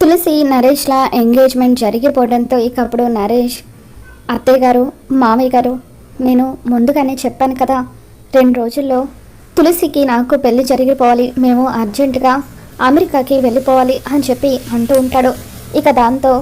తులసి నరేష్ల engagement జరిగిపోవడంతో ఇక అప్పుడు నరేష్ అత్తయ్య గారు మామయ్య గారు నేను ముందుగానే చెప్పాను కదా రెండు రోజుల్లో తులసికి నాకు పెళ్ళి జరిగిపోవాలి మేము అర్జెంటుగా అమెరికాకి వెళ్ళిపోవాలి అని చెప్పి అంటూ ఉంటాడు. ఇక దాంతో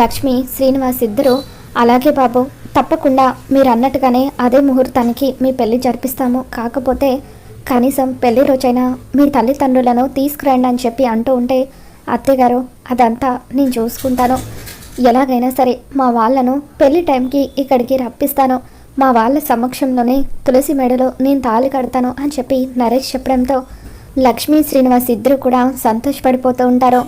లక్ష్మి శ్రీనివాస్ ఇద్దరు అలాగే బాబు తప్పకుండా మీరు అన్నట్టుగానే అదే ముహూర్తానికి మీ పెళ్ళి జరిపిస్తాము. కాకపోతే కనీసం పెళ్ళి రోజైనా మీ తల్లిదండ్రులను తీసుకురండి అని చెప్పి అంటూ ఉంటే అత్తయ్యగారు అదంతా నేను చూసుకుంటాను. ఎలాగైనా సరే మా వాళ్ళను పెళ్ళి టైంకి ఇక్కడికి రప్పిస్తాను. మా వాళ్ళ సమక్షంలోనే తులసి మెడలో నేను తాళి కడతాను అని చెప్పి నరేష్ చెప్పడంతో లక్ష్మీ శ్రీనివాస్ ఇద్దరు కూడా సంతోషపడిపోతూ ఉంటారు.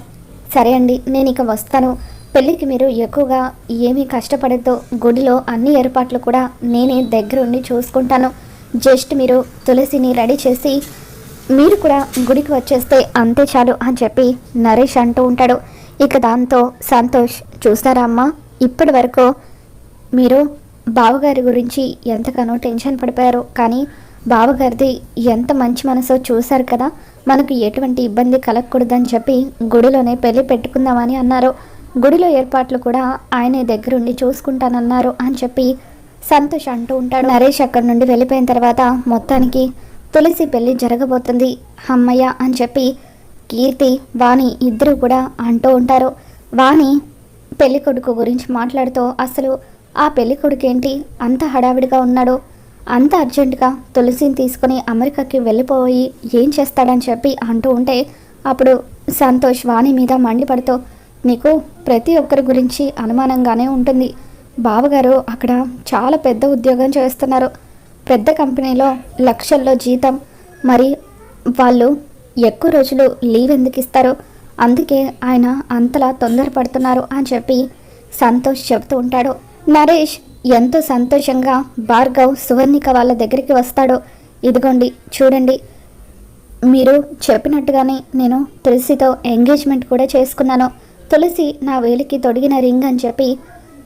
సరే అండి నేను ఇక వస్తాను. పెళ్ళికి మీరు ఎక్కువగా ఏమీ కష్టపడద్దు. గుడిలో అన్ని ఏర్పాట్లు కూడా నేనే దగ్గరుండి చూసుకుంటాను. జస్ట్ మీరు తులసిని రెడీ చేసి మీరు కూడా గుడికి వచ్చేస్తే అంతే చాలు అని చెప్పి నరేష్ అంటూ ఉంటాడు. ఇక దాంతో సంతోష్ చూస్తారా అమ్మ? ఇప్పటి వరకు మీరు బావగారి గురించి ఎంతగానో టెన్షన్ పడిపోయారు. కానీ బావగారిది ఎంత మంచి మనసో చూశారు కదా. మనకు ఎటువంటి ఇబ్బంది కలగకూడదని చెప్పి గుడిలోనే పెళ్ళి పెట్టుకుందామని అన్నారు. గుడిలో ఏర్పాట్లు కూడా ఆయనే దగ్గరుండి చూసుకుంటానన్నారు అని చెప్పి సంతోష్ అంటూ ఉంటాడు. నరేష్ అక్కడి నుండి వెళ్ళిపోయిన తర్వాత మొత్తానికి తులసి పెళ్ళి జరగబోతుంది అమ్మయ్య అని చెప్పి కీర్తి వాణి ఇద్దరు కూడా అంటూ ఉంటారు. వాణి పెళ్ళి కొడుకు గురించి మాట్లాడుతూ అసలు ఆ పెళ్ళి కొడుకేంటి? అంత హడావిడిగా ఉన్నాడు. అంత అర్జెంటుగా తులసిని తీసుకుని అమెరికాకి వెళ్ళిపోయి ఏం చేస్తాడని చెప్పి అంటూ ఉంటే అప్పుడు సంతోష్ వాణి మీద మండిపడుతూ నీకు ప్రతి ఒక్కరి గురించి అనుమానంగానే ఉంటుంది. బావగారు అక్కడ చాలా పెద్ద ఉద్యోగం చేస్తున్నారు. పెద్ద కంపెనీలో లక్షల్లో జీతం. మరి వాళ్ళు ఎక్కువ రోజులు లీవ్ ఎందుకు ఇస్తారు? అందుకే ఆయన అంతలా తొందరపడుతున్నారు అని చెప్పి సంతోష్ చెబుతూ ఉంటాడు. నరేష్ ఎంతో సంతోషంగా భార్గవ్ సువర్ణిక వాళ్ళ దగ్గరికి వస్తాడు. ఇదిగోండి చూడండి. మీరు చెప్పినట్టుగానే నేను తులసితో ఎంగేజ్మెంట్ కూడా చేసుకున్నాను. తులసి నా వేలికి తొడిగిన రింగ్ అని చెప్పి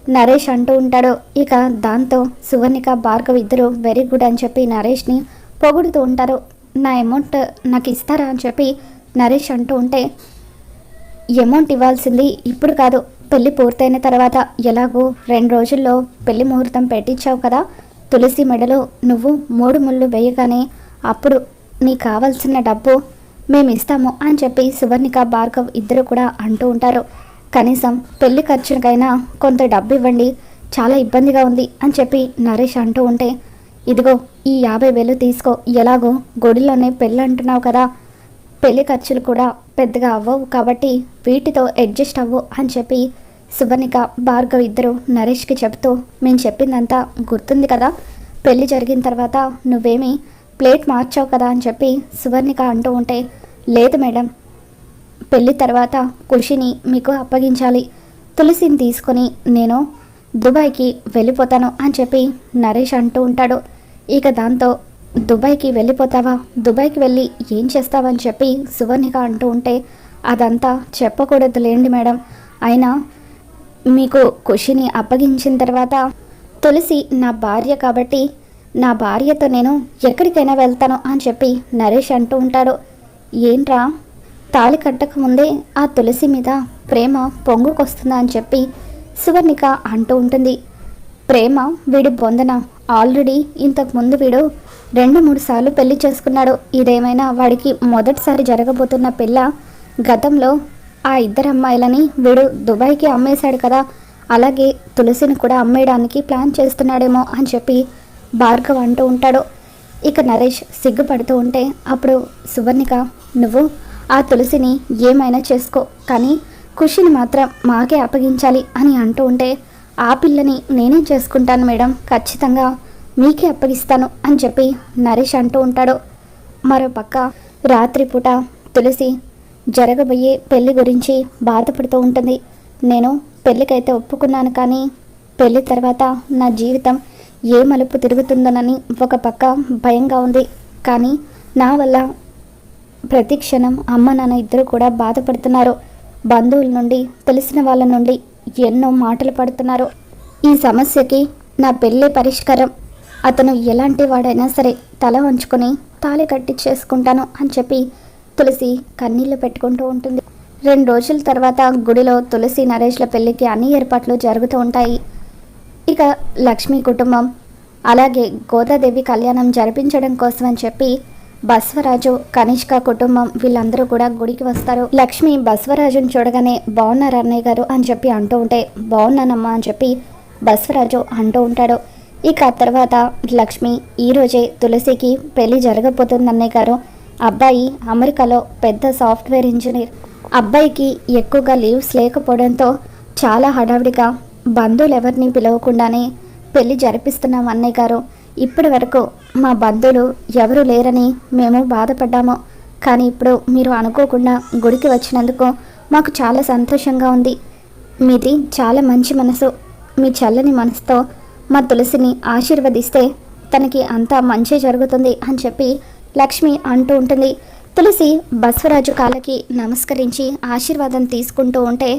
నరేష్ అంటూ ఉంటాడు. ఇక దాంతో సువర్ణిక భార్గవ్ ఇద్దరు వెరీ గుడ్ అని చెప్పి నరేష్ని పొగుడుతూ ఉంటారు. నా అమౌంట్ నాకు ఇస్తారా? అని చెప్పి నరేష్ అంటూ ఉంటే అమౌంట్ ఇవ్వాల్సింది ఇప్పుడు కాదు పెళ్ళి పూర్తయిన తర్వాత. ఎలాగో రెండు రోజుల్లో పెళ్ళి ముహూర్తం పెట్టించావు కదా. తులసి మెడలో నువ్వు మూడు ముళ్ళు వేయగానే అప్పుడు నీకు కావాల్సిన డబ్బు మేము ఇస్తాము అని చెప్పి సువర్ణిక భార్గవ్ ఇద్దరు కూడా అంటూ ఉంటారు. కనీసం పెళ్ళి ఖర్చుకైనా కొంత డబ్బు ఇవ్వండి చాలా ఇబ్బందిగా ఉంది అని చెప్పి నరేష్ అంటూ ఉంటే ఇదిగో ఈ యాభై వేలు తీసుకో ఎలాగో గుడిలోనే పెళ్ళి అంటున్నావు కదా. పెళ్ళి ఖర్చులు కూడా పెద్దగా అవ్వవు కాబట్టి వీటితో అడ్జస్ట్ అవ్వు అని చెప్పి సువర్ణిక భార్గవ్ ఇద్దరు నరేష్కి చెప్తూ మేము చెప్పిందంతా గుర్తుంది కదా. పెళ్ళి జరిగిన తర్వాత నువ్వేమి ప్లేట్ మార్చావు కదా అని చెప్పి సువర్ణిక అంటూ ఉంటే లేదు మేడం పెళ్ళి తర్వాత ఖుషిని మీకు అప్పగించాలి. తులసిని తీసుకొని నేను దుబాయ్కి వెళ్ళిపోతాను అని చెప్పి నరేష్ అంటూ ఉంటాడు. ఇక దాంతో దుబాయ్కి వెళ్ళిపోతావా? దుబాయ్కి వెళ్ళి ఏం చేస్తావని చెప్పి సువర్ణిక అంటూ ఉంటే అదంతా చెప్పకూడదు లేండి మేడం. అయినా మీకు ఖుషిని అప్పగించిన తర్వాత తులసి నా భార్య కాబట్టి నా భార్యతో నేను ఎక్కడికైనా వెళ్తాను అని చెప్పి నరేష్ అంటూ ఉంటాడు. ఏంట్రా? తాళి కట్టకముందే ఆ తులసి మీద ప్రేమ పొంగుకొస్తుందా అని చెప్పి సువర్ణిక అంటూ ఉంటుంది. ప్రేమ వీడి బొందన. ఆల్రెడీ ఇంతకు ముందు వీడు రెండు మూడు సార్లు పెళ్ళి చేసుకున్నాడు. ఇదేమైనా వాడికి మొదటిసారి జరగబోతున్న పిల్ల గతంలో ఆ ఇద్దరు అమ్మాయిలని వీడు దుబాయ్కి అమ్మేశాడు కదా. అలాగే తులసిని కూడా అమ్మేయడానికి ప్లాన్ చేస్తున్నాడేమో అని చెప్పి భార్గవ్ అంటూ ఉంటాడు. ఇక నరేష్ సిగ్గుపడుతూ ఉంటే అప్పుడు సువర్ణిక నువ్వు ఆ తులసిని ఏమైనా చేసుకో కానీ ఖుషిని మాత్రం మాకే అప్పగించాలి అని అంటూ ఉంటే ఆ పిల్లని నేనే చేసుకుంటాను మేడం ఖచ్చితంగా మీకే అప్పగిస్తాను అని చెప్పి నరేష్ అంటూ ఉంటాడు. మరోపక్క రాత్రిపూట తులసి జరగబోయే పెళ్ళి గురించి బాధపడుతూ ఉంటుంది. నేను పెళ్ళికైతే ఒప్పుకున్నాను కానీ పెళ్ళి తర్వాత నా జీవితం ఏ మలుపు తిరుగుతుందోనని ఒక పక్క భయంగా ఉంది. కానీ నా వల్ల ప్రతి క్షణం అమ్మ నాన్న ఇద్దరు కూడా బాధపడుతున్నారు. బంధువుల నుండి తెలిసిన వాళ్ళ నుండి ఎన్నో మాటలు పడుతున్నారు. ఈ సమస్యకి నా పెళ్ళే పరిష్కారం. అతను ఎలాంటి వాడైనా సరే తల వంచుకొని తాళి కట్టి చేసుకుంటాను అని చెప్పి తులసి కన్నీళ్ళు పెట్టుకుంటూ ఉంటుంది. రెండు రోజుల తర్వాత గుడిలో తులసి నరేష్ల పెళ్ళికి అన్ని ఏర్పాట్లు జరుగుతూ ఉంటాయి. ఇక లక్ష్మి కుటుంబం అలాగే గోదాదేవి కళ్యాణం జరిపించడం కోసం అని చెప్పి బస్వరాజు కనిష్క కుటుంబం వీళ్ళందరూ కూడా గుడికి వస్తారు. లక్ష్మి బస్వరాజుని చూడగానే బాగున్నారు అన్నయ్య గారు అని చెప్పి అంటూ ఉంటే బాగున్నానమ్మా అని చెప్పి బస్వరాజు అంటూ ఉంటాడు. ఇక తర్వాత లక్ష్మి ఈరోజే తులసికి పెళ్ళి జరగబోతుంది అన్నయ్య గారు. అబ్బాయి అమెరికాలో పెద్ద సాఫ్ట్వేర్ ఇంజనీర్. అబ్బాయికి ఎక్కువగా లీవ్స్ లేకపోవడంతో చాలా హడావిడిగా బంధువులు ఎవరిని పిలవకుండానే పెళ్ళి జరిపిస్తున్నాం అన్నయ్య గారు. ఇప్పటి వరకు మా బంధువులు ఎవరు లేరని మేము బాధపడ్డాము. కానీ ఇప్పుడు మీరు అనుకోకుండా గుడికి వచ్చినందుకు మాకు చాలా సంతోషంగా ఉంది. మీది చాలా మంచి మనసు. మీ చల్లని మనసుతో మా తులసిని ఆశీర్వదిస్తే తనకి అంతా మంచి జరుగుతుంది అని చెప్పి లక్ష్మి అంటూ ఉంటుంది. తులసి బస్వరాజు కాళ్ళకి నమస్కరించి ఆశీర్వాదం తీసుకుంటూ ఉంటే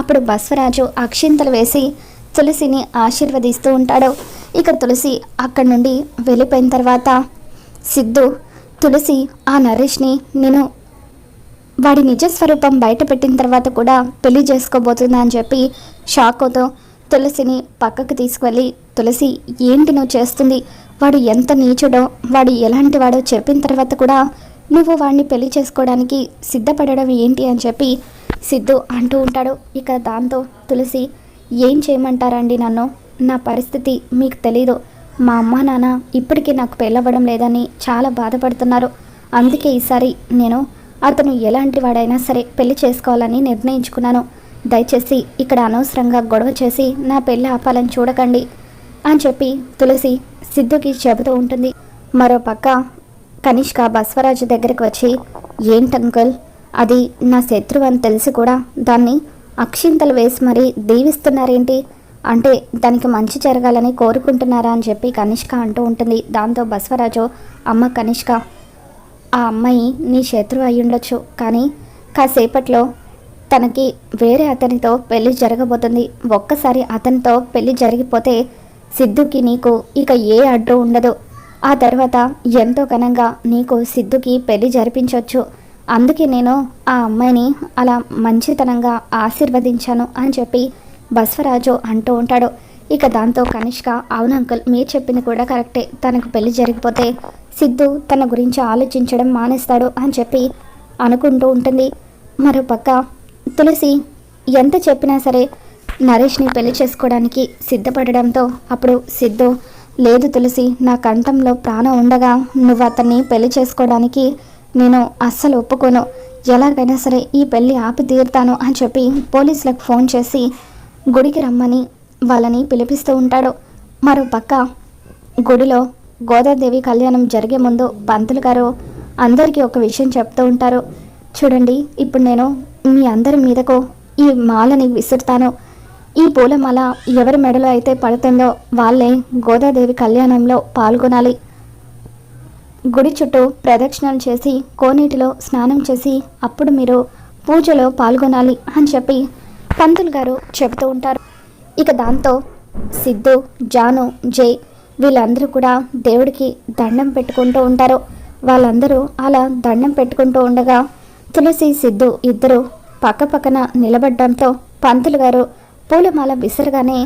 అప్పుడు బస్వరాజు అక్షింతలు వేసి తులసిని ఆశీర్వదిస్తూ ఉంటాడు. ఇక తులసి అక్కడి నుండి వెళ్ళిపోయిన తర్వాత సిద్ధు తులసి ఆ నరేష్ని నేను వాడి నిజ స్వరూపం బయట పెట్టిన తర్వాత కూడా పెళ్ళి చేసుకోబోతుందా అని చెప్పి షాకోతో తులసిని పక్కకు తీసుకువెళ్ళి తులసి ఏంటి నువ్వు చేస్తుంది? వాడు ఎంత నీచుడో వాడు ఎలాంటి వాడో చెప్పిన తర్వాత కూడా నువ్వు వాడిని పెళ్ళి చేసుకోవడానికి సిద్ధపడడం ఏంటి అని చెప్పి సిద్ధు అంటూ ఉంటాడు. ఇక దాంతో తులసి ఏం చేయమంటారండి నన్ను? నా పరిస్థితి మీకు తెలీదు. మా అమ్మ నాన్న ఇప్పటికీ నాకు పెళ్ళవ్వడం లేదని చాలా బాధపడుతున్నారు. అందుకే ఈసారి నేను అతను ఎలాంటి వాడైనా సరే పెళ్ళి చేసుకోవాలని నిర్ణయించుకున్నాను. దయచేసి ఇక్కడ అనవసరంగా గొడవ చేసి నా పెళ్ళి ఆపాలని చూడకండి అని చెప్పి తులసి సిద్ధుకి చెబుతూ ఉంటుంది. మరో పక్క కనిష్క బస్వరాజు దగ్గరికి వచ్చి ఏంటంకుల్ అది నా శత్రువు అని తెలిసి కూడా దాన్ని అక్షింతలు వేసి మరీ దీవిస్తున్నారేంటి? అంటే దానికి మంచి జరగాలని కోరుకుంటున్నారా అని చెప్పి కనిష్క అంటూ ఉంటుంది. దాంతో బస్వరాజు అమ్మ కనిష్క ఆ అమ్మాయి నీ శత్రువు అయి ఉండొచ్చు. కానీ కాసేపట్లో తనకి వేరే అతనితో పెళ్ళి జరగబోతుంది. ఒక్కసారి అతనితో పెళ్ళి జరిగిపోతే సిద్ధుకి నీకు ఇక ఏ అడ్డు ఉండదు. ఆ తర్వాత ఎంతో ఘనంగా నీకు సిద్ధుకి పెళ్ళి జరిపించవచ్చు అందుకే నేను ఆ అమ్మాయిని అలా మంచితనంగా ఆశీర్వదించాను అని చెప్పి బస్వరాజు అంటూ ఉంటాడు. ఇక దాంతో కనిష్క అవును అంకుల్ మీరు చెప్పింది కూడా కరెక్టే. తనకు పెళ్ళి జరిగిపోతే సిద్ధు తన గురించి ఆలోచించడం మానేస్తాడు అని చెప్పి అనుకుంటూ ఉంటుంది. మరోపక్క తులసి ఎంత చెప్పినా సరే నరేష్ని పెళ్ళి చేసుకోవడానికి సిద్ధపడడంతో అప్పుడు సిద్ధు లేదు తులసి నా కంఠంలో ప్రాణం ఉండగా నువ్వు అతన్ని పెళ్ళి చేసుకోవడానికి నేను అస్సలు ఒప్పుకోను. ఎలాగైనా సరే ఈ పెళ్ళి ఆపి తీరుతాను అని చెప్పి పోలీసులకు ఫోన్ చేసి గుడికి రమ్మని వాళ్ళని పిలిపిస్తూ ఉంటాడు. మరో పక్క గుడిలో గోదాదేవి కళ్యాణం జరిగే ముందు పంతులు గారు అందరికీ ఒక విషయం చెప్తూ ఉంటారు. చూడండి ఇప్పుడు నేను మీ అందరి మీదకు ఈ మాలని విసురుతాను. ఈ పూలమాల ఎవరి మెడలో అయితే పడుతుందో వాళ్ళే గోదాదేవి కళ్యాణంలో పాల్గొనాలి. గుడి చుట్టూ ప్రదక్షిణలు చేసి కోనేటిలో స్నానం చేసి అప్పుడు మీరు పూజలో పాల్గొనాలి అని చెప్పి పంతులు గారు చెబుతూ ఉంటారు. ఇక దాంతో సిద్ధు జాను జై వీళ్ళందరూ కూడా దేవుడికి దండం పెట్టుకుంటూ ఉంటారు. వాళ్ళందరూ అలా దండం పెట్టుకుంటూ ఉండగా తులసి సిద్ధు ఇద్దరు పక్కపక్కన నిలబడడంతో పంతులు గారు పూలమాల విసరగానే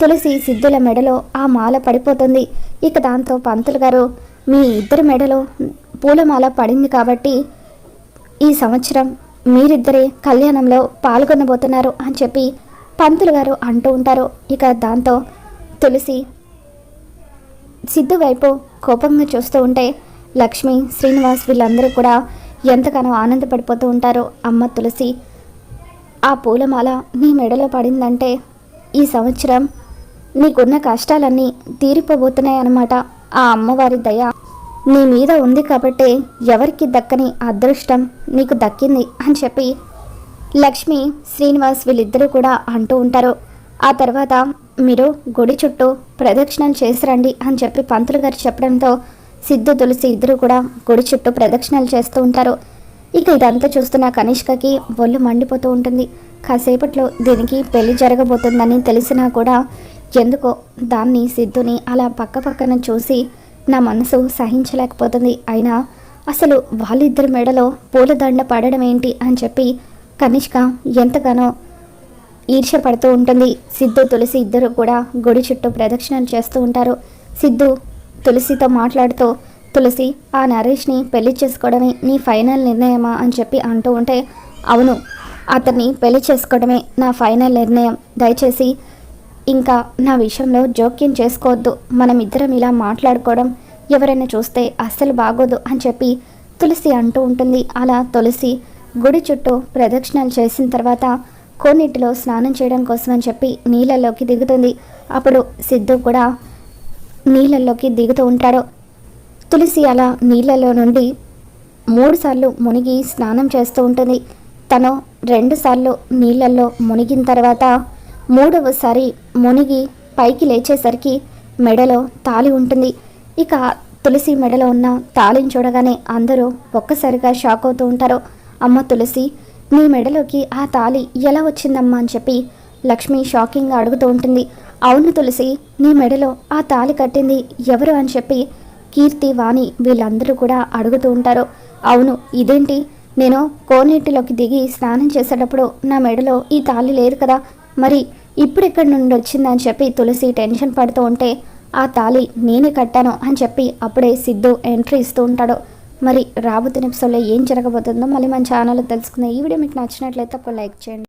తులసి సిద్ధుల మెడలో ఆ మాల పడిపోతుంది. ఇక దాంతో పంతులు గారు మీ ఇద్దరి మెడలో పూలమాల పడింది కాబట్టి ఈ సంవత్సరం మీరిద్దరే కళ్యాణంలో పాల్గొనబోతున్నారు అని చెప్పి పంతులు గారు అంటూ ఉంటారు. ఇక దాంతో తులసి సిద్ధు వైపు కోపంగా చూస్తూ ఉంటే లక్ష్మి శ్రీనివాస్ వీళ్ళందరూ కూడా ఎంతగానో ఆనందపడిపోతూ ఉంటారు. అమ్మ తులసి ఆ పూలమాల నీ మెడలో పడిందంటే ఈ సంవత్సరం నీకున్న కష్టాలన్నీ తీరిపోబోతున్నాయి అన్నమాట ఆ అమ్మవారి దయ నీ మీద ఉంది కాబట్టి ఎవరికి దక్కని అదృష్టం నీకు దక్కింది అని చెప్పి లక్ష్మి శ్రీనివాస్ వీళ్ళిద్దరూ కూడా అంటూ ఉంటారు. ఆ తర్వాత మీరు గుడి చుట్టూ ప్రదక్షిణలు చేసి రండి అని చెప్పి పంతులు గారు చెప్పడంతో సిద్ధు తులసి ఇద్దరు కూడా గుడి చుట్టూ ప్రదక్షిణలు చేస్తూ ఉంటారు. ఇక ఇదంతా చూస్తున్న కనిష్కకి ఒళ్ళు మండిపోతూ ఉంటుంది. కాసేపట్లో దీనికి పెళ్ళి జరగబోతుందని తెలిసినా కూడా ఎందుకో దాన్ని సిద్ధుని అలా పక్క పక్కన చూసి నా మనసు సహించలేకపోతుంది. అయినా అసలు వాళ్ళిద్దరి మెడలో పూలదండ పడడం ఏంటి అని చెప్పి కనిష్క ఎంతగానో ఈర్ష్య పడుతూ ఉంటుంది. సిద్ధు తులసి ఇద్దరు కూడా గుడి చుట్టూ ప్రదక్షిణలు చేస్తూ ఉంటారు. సిద్ధు తులసితో మాట్లాడుతూ తులసి ఆ నరేష్ని పెళ్ళి చేసుకోవడమే నీ ఫైనల్ నిర్ణయమా? అని చెప్పి అంటూ ఉంటే అవును అతన్ని పెళ్ళి చేసుకోవడమే నా ఫైనల్ నిర్ణయం. దయచేసి ఇంకా నా విషయంలో జోక్యం చేసుకోవద్దు. మనం ఇద్దరం ఇలా మాట్లాడుకోవడం ఎవరైనా చూస్తే అస్సలు బాగోదు అని చెప్పి తులసి అంటూ ఉంటుంది. అలా తులసి గుడి చుట్టూ ప్రదక్షిణలు చేసిన తర్వాత కోనీటిలో స్నానం చేయడం కోసం అని చెప్పి నీళ్ళలోకి దిగుతుంది. అప్పుడు సిద్ధు కూడా నీళ్ళల్లోకి దిగుతూ ఉంటాడు. తులసి అలా నీళ్ళలో నుండి మూడుసార్లు మునిగి స్నానం చేస్తూ ఉంటుంది. తను రెండుసార్లు నీళ్ళల్లో మునిగిన తర్వాత మూడవసారి మునిగి పైకి లేచేసరికి మెడలో తాళి ఉంటుంది. ఇక తులసి మెడలో ఉన్న తాళిని చూడగానే అందరూ ఒక్కసారిగా షాక్ అవుతూ ఉంటారు. అమ్మ తులసి నీ మెడలోకి ఆ తాళి ఎలా వచ్చిందమ్మా అని చెప్పి లక్ష్మి షాకింగ్గా అడుగుతూ ఉంటుంది. అవును తులసి నీ మెడలో ఆ తాళి కట్టింది ఎవరు అని చెప్పి కీర్తి వాణి వీళ్ళందరూ కూడా అడుగుతూ ఉంటారు. అవును ఇదేంటి? నేను కోనేటిలోకి దిగి స్నానం చేసేటప్పుడు నా మెడలో ఈ తాళి లేదు కదా. మరి ఇప్పుడు ఎక్కడి నుండి వచ్చిందని చెప్పి తులసి టెన్షన్ పడుతూ ఉంటే ఆ తాళి నేనే కట్టాను అని చెప్పి అప్పుడే సిద్ధు ఎంట్రీ ఇస్తూ ఉంటాడు. మరి రాబోతున్న ఎపిసోడ్లో ఏం జరగబోతుందో మళ్ళీ మన ఛానల్లో తెలుసుకుందాం. ఈ వీడియో మీకు నచ్చినట్లయితే ఒక లైక్ చేయండి.